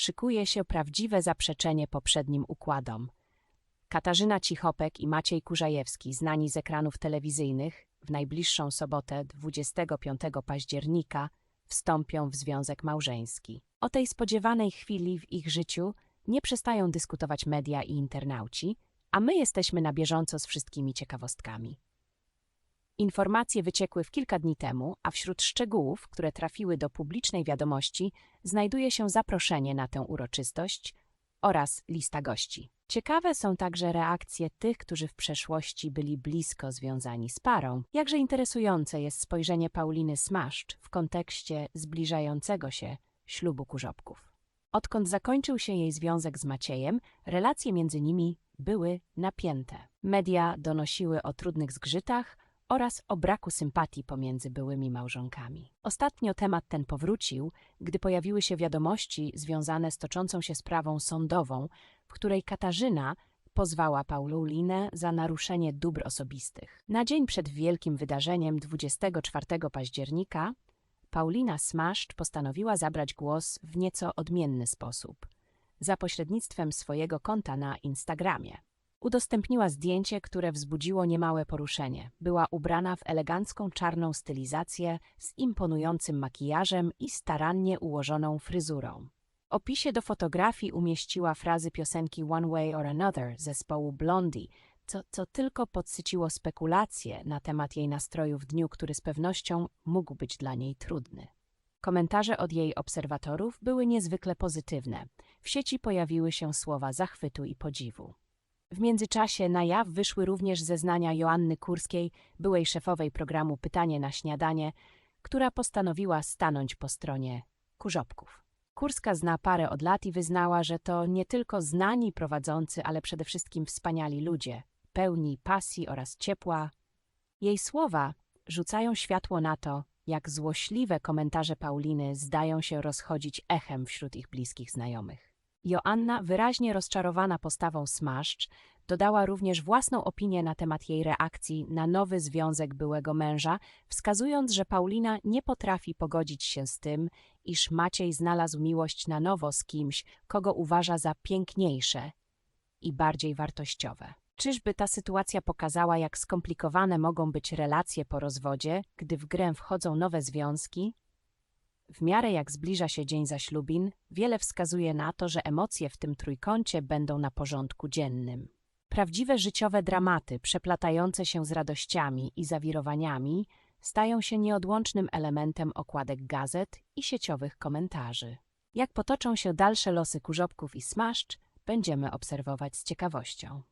szykuje się prawdziwe zaprzeczenie poprzednim układom. Katarzyna Cichopek i Maciej Kurzajewski, znani z ekranów telewizyjnych, w najbliższą sobotę 25 października wstąpią w związek małżeński. O tej spodziewanej chwili w ich życiu nie przestają dyskutować media i internauci, a my jesteśmy na bieżąco z wszystkimi ciekawostkami. Informacje wyciekły w kilka dni temu, a wśród szczegółów, które trafiły do publicznej wiadomości, znajduje się zaproszenie na tę uroczystość oraz lista gości. Ciekawe są także reakcje tych, którzy w przeszłości byli blisko związani z parą. Jakże interesujące jest spojrzenie Pauliny Smaszcz w kontekście zbliżającego się ślubu kurzopków. Odkąd zakończył się jej związek z Maciejem, relacje między nimi były napięte. Media donosiły o trudnych zgrzytach oraz o braku sympatii pomiędzy byłymi małżonkami. Ostatnio temat ten powrócił, gdy pojawiły się wiadomości związane z toczącą się sprawą sądową, w której Katarzyna pozwała Paulinę za naruszenie dóbr osobistych. Na dzień przed wielkim wydarzeniem 24 października Paulina Smaszcz postanowiła zabrać głos w nieco odmienny sposób, za pośrednictwem swojego konta na Instagramie. Udostępniła zdjęcie, które wzbudziło niemałe poruszenie. Była ubrana w elegancką czarną stylizację z imponującym makijażem i starannie ułożoną fryzurą. W opisie do fotografii umieściła frazy piosenki One Way or Another zespołu Blondie, co, co tylko podsyciło spekulacje na temat jej nastroju w dniu, który z pewnością mógł być dla niej trudny. Komentarze od jej obserwatorów były niezwykle pozytywne. W sieci pojawiły się słowa zachwytu i podziwu. W międzyczasie na jaw wyszły również zeznania Joanny Kurskiej, byłej szefowej programu Pytanie na śniadanie, która postanowiła stanąć po stronie kurzopków. Kurska zna parę od lat i wyznała, że to nie tylko znani prowadzący, ale przede wszystkim wspaniali ludzie, pełni pasji oraz ciepła. Jej słowa rzucają światło na to, jak złośliwe komentarze Pauliny zdają się rozchodzić echem wśród ich bliskich znajomych. Joanna, wyraźnie rozczarowana postawą Smaszcz, dodała również własną opinię na temat jej reakcji na nowy związek byłego męża, wskazując, że Paulina nie potrafi pogodzić się z tym, iż Maciej znalazł miłość na nowo z kimś, kogo uważa za piękniejsze i bardziej wartościowe. Czyżby ta sytuacja pokazała, jak skomplikowane mogą być relacje po rozwodzie, gdy w grę wchodzą nowe związki? W miarę jak zbliża się dzień zaślubin, wiele wskazuje na to, że emocje w tym trójkącie będą na porządku dziennym. Prawdziwe życiowe dramaty, przeplatające się z radościami i zawirowaniami, stają się nieodłącznym elementem okładek gazet i sieciowych komentarzy. Jak potoczą się dalsze losy kurzopków i smaszcz, będziemy obserwować z ciekawością.